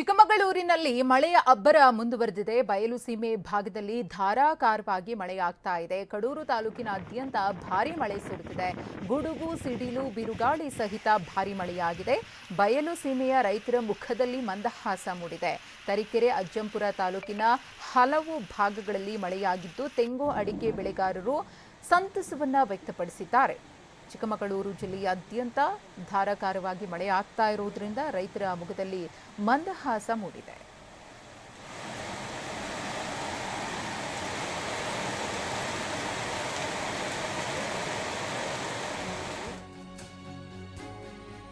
ಚಿಕ್ಕಮಗಳೂರಿನಲ್ಲಿ ಮಳೆಯ ಅಬ್ಬರ ಮುಂದುವರೆದಿದೆ. ಬಯಲು ಸೀಮೆ ಭಾಗದಲ್ಲಿ ಧಾರಾಕಾರವಾಗಿ ಮಳೆಯಾಗ್ತಾ ಇದೆ. ಕಡೂರು ತಾಲೂಕಿನಾದ್ಯಂತ ಭಾರೀ ಮಳೆ ಸುರಿದಿದೆ. ಗುಡುಗು, ಸಿಡಿಲು, ಬಿರುಗಾಳಿ ಸಹಿತ ಭಾರೀ ಮಳೆಯಾಗಿದೆ. ಬಯಲು ಸೀಮೆಯ ರೈತರ ಮುಖದಲ್ಲಿ ಮಂದಹಾಸ ಮೂಡಿದೆ. ತರೀಕೆರೆ, ಅಜ್ಜಂಪುರ ತಾಲೂಕಿನ ಹಲವು ಭಾಗಗಳಲ್ಲಿ ಮಳೆಯಾಗಿದ್ದು, ತೆಂಗು ಅಡಿಕೆ ಬೆಳೆಗಾರರು ಸಂತಸವನ್ನ ವ್ಯಕ್ತಪಡಿಸಿದ್ದಾರೆ. ಚಿಕ್ಕಮಗಳೂರು ಜಿಲ್ಲೆಯಾದ್ಯಂತ ಧಾರಾಕಾರವಾಗಿ ಮಳೆ ಆಗ್ತಾ ಇರುವುದರಿಂದ ರೈತರ ಮುಖದಲ್ಲಿ ಮಂದಹಾಸ ಮೂಡಿದೆ.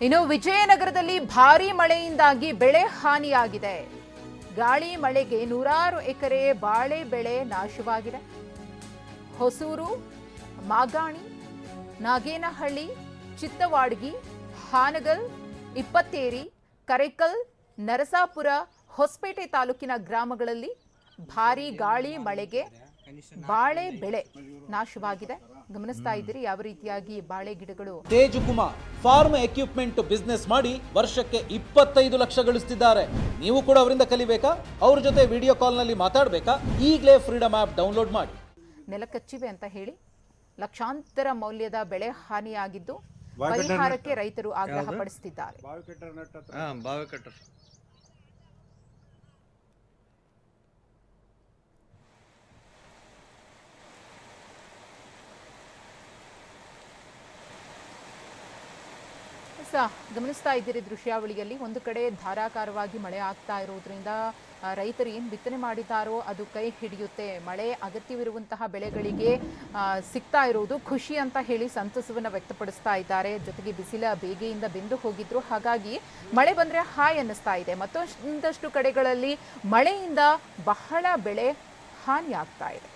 ಇನ್ನು ವಿಜಯನಗರದಲ್ಲಿ ಭಾರೀ ಮಳೆಯಿಂದಾಗಿ ಬೆಳೆ ಹಾನಿಯಾಗಿದೆ. ಗಾಳಿ ಮಳೆಗೆ ನೂರಾರು ಎಕರೆ ಬಾಳೆ ಬೆಳೆ ನಾಶವಾಗಿದೆ. ಹೊಸೂರು, ಮಾಗಾಣಿ ನಾಗೇನಹಳ್ಳಿ ಚಿತ್ತವಾಡ್ಗಿ ಹಾನಗಲ್ ಇಪ್ಪತ್ತೇರಿ ಕರೈಕಲ್ ನರಸಾಪುರ ಹೊಸಪೇಟೆ ತಾಲೂಕಿನ ಗ್ರಾಮಗಳಲ್ಲಿ ಭಾರೀ ಗಾಳಿ ಮಳೆಗೆ ಬಾಳೆ ಬೆಳೆ ನಾಶವಾಗಿದೆ. ಗಮನಿಸ್ತಾ ಇದ್ದೀರಿ ಯಾವ ರೀತಿಯಾಗಿ ಬಾಳೆ ಗಿಡಗಳು ತೇಜುಕುಮ ಫಾರ್ಮ್ ಎಕ್ವಿಪ್ಮೆಂಟ್ ಬಿಸ್ನೆಸ್ ಮಾಡಿ ವರ್ಷಕ್ಕೆ ಇಪ್ಪತ್ತೈದು ಲಕ್ಷ ಗಳಿಸ್ತಿದ್ದಾರೆ. ನೀವು ಕೂಡ ಅವರಿಂದ ಕಲಿಬೇಕಾ? ಅವ್ರ ಜೊತೆ ವಿಡಿಯೋ ಕಾಲ್ನಲ್ಲಿ ಮಾತಾಡಬೇಕಾ? ಈಗಲೇ ಫ್ರೀಡಮ್ ಆ್ಯಪ್ ಡೌನ್ಲೋಡ್ ಮಾಡಿ. ನೆಲಕಚ್ಚಿವೆ ಅಂತ ಹೇಳಿ ಲಕ್ಷಾಂತರ ಮೌಲ್ಯದ ಬೆಳೆ ಹಾನಿಯಾಗಿದ್ದು ಪರಿಹಾರಕ್ಕೆ ರೈತರು ಆಗ್ರಹ ಪಡಿಸುತ್ತಿದ್ದಾರೆ ಹಾಂ ಬಾವಿ ಗಮನಿಸ್ತಾ ಇದ್ದೀರಿ ದೃಶ್ಯಾವಳಿಯಲ್ಲಿ. ಒಂದು ಕಡೆ ಧಾರಾಕಾರವಾಗಿ ಮಳೆ ಆಗ್ತಾ ಇರೋದ್ರಿಂದ ರೈತರು ಏನು ಬಿತ್ತನೆ ಮಾಡಿದ್ದಾರೋ ಅದು ಕೈ ಹಿಡಿಯುತ್ತೆ. ಮಳೆ ಅಗತ್ಯವಿರುವಂತಹ ಬೆಳೆಗಳಿಗೆ ಸಿಗ್ತಾ ಇರುವುದು ಖುಷಿ ಅಂತ ಹೇಳಿ ಸಂತಸವನ್ನು ವ್ಯಕ್ತಪಡಿಸ್ತಾ ಇದ್ದಾರೆ. ಜೊತೆಗೆ ಬಿಸಿಲ ಬೇಗೆಯಿಂದ ಬೆಂದು ಹೋಗಿದ್ರು. ಹಾಗಾಗಿ ಮಳೆ ಬಂದ್ರೆ ಹಾಯ್ ಅನ್ನಿಸ್ತಾ ಇದೆ. ಮತ್ತೊಂದಷ್ಟು ಕಡೆಗಳಲ್ಲಿ ಮಳೆಯಿಂದ ಬಹಳ ಬೆಳೆ ಹಾನಿಯಾಗ್ತಾ ಇದೆ.